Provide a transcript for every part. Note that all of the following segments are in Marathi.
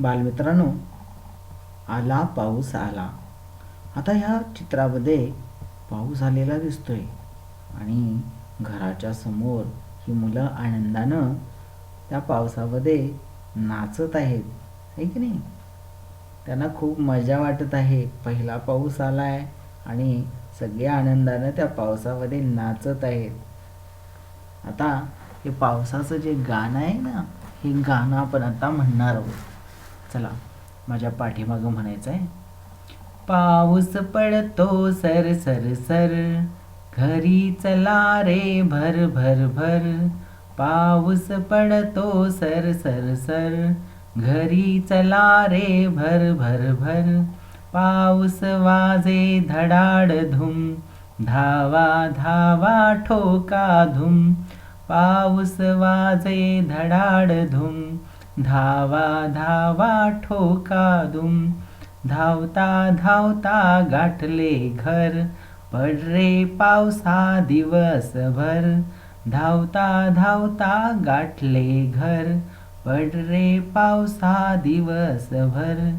बालमित्रांनो आला पाऊस आला. आता ह्या चित्रामध्ये पाऊस आलेला दिसतोय. आणि घराच्या समोर ही मुलं आनंदानं त्या पावसामध्ये नाचत आहेत. है की नाही? त्यांना खूप मजा वाटत आहे. पहिला पाऊस आलाय आणि सगळे आनंदानं त्या पावसामध्ये नाचत आहेत. आता हे पावसाचं जे गाणं आहे ना हे गाणं आपण आता म्हणणार आहोत. चला माझ्या पाठीमागं म्हणायचं आहे पाऊस पडतो सर सर सर. घरी चला रे भर भर भर. पाऊस पडतो सर सर सर. घरी चला रे भर भर भर. पाऊस वाजे धडाड धूम. धावा धावा ठोका धूम. पाऊस वाजे धडाड धूम. धावा धावा ठोका धूम धावता धावता गाठले घर. पडरे पावसा दिवसभर. धावता धावता गाठले घर. पड रे पावसा दिवसभर.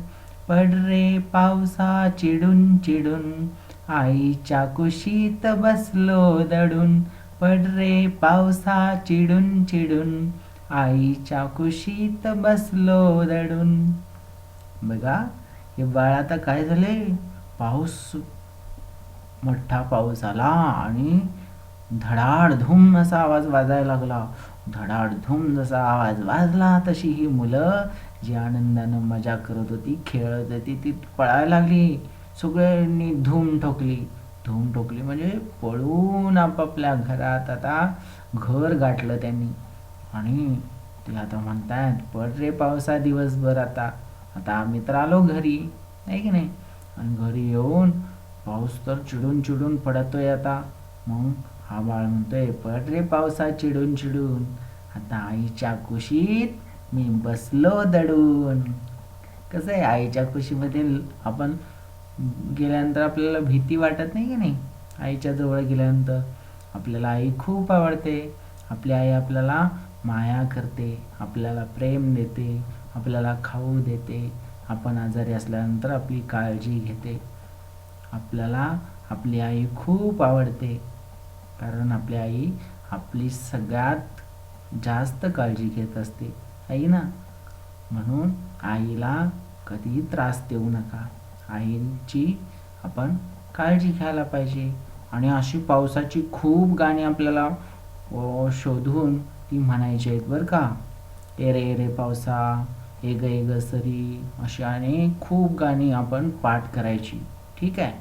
पडरे पावसा चिडून चिडून. आईच्या कुशीत बसलो दडून. पडरे पावसा चिडून चिडून. आईच्या कुशीत बसलो दडून बघा हे बाळ आता काय झाले? पाऊस मोठा पाऊस आला आणि धडाड धूम असा आवाज वाजायला लागला. धडाड धूम जसा आवाज वाजला तशी ही मुलं जी आनंदानं मजा करत होती खेळत होती ती पळायला लागली. सगळ्यांनी धूम ठोकली. धूम ठोकली म्हणजे पळून आपापल्या घरात आता घर गाठलं त्यांनी. आणि ते आता म्हणतायत पड रे पावसा दिवसभर आता. आता आम्ही तर आलो घरी नाही की नाही? आणि घरी येऊन पाऊस तर चिडून चिडून पडतोय आता. मग हा बाळ म्हणतोय पड रे पावसा चिडून चिडून आता आईच्या कुशीत मी बसलो दडून. कसं आहे आईच्या कुशीमध्ये आपण गेल्यानंतर आपल्याला भीती वाटत नाही की नाही? आईच्या जवळ गेल्यानंतर आपल्याला आई खूप आवडते. आपली आई आपल्याला माया करते आपल्याला प्रेम देते आपल्याला खाऊ देते. आपण आजारी असल्यानंतर आपली काळजी घेते. आपल्याला आपली आई खूप आवडते. कारण आपली आई आपली सगळ्यात जास्त काळजी घेत असते. आई ना? म्हणून आईला कधी त्रास देऊ नका. आईची आपण काळजी घ्यायला पाहिजे. आणि अशी पावसाची खूप गाणी आपल्याला शोधून ती म्हणायची आहेत बरं का. एरे एरे पावसा ए ग ए सरी अशी अनेक खूप गाणी आपण पाठ करायची. ठीक आहे?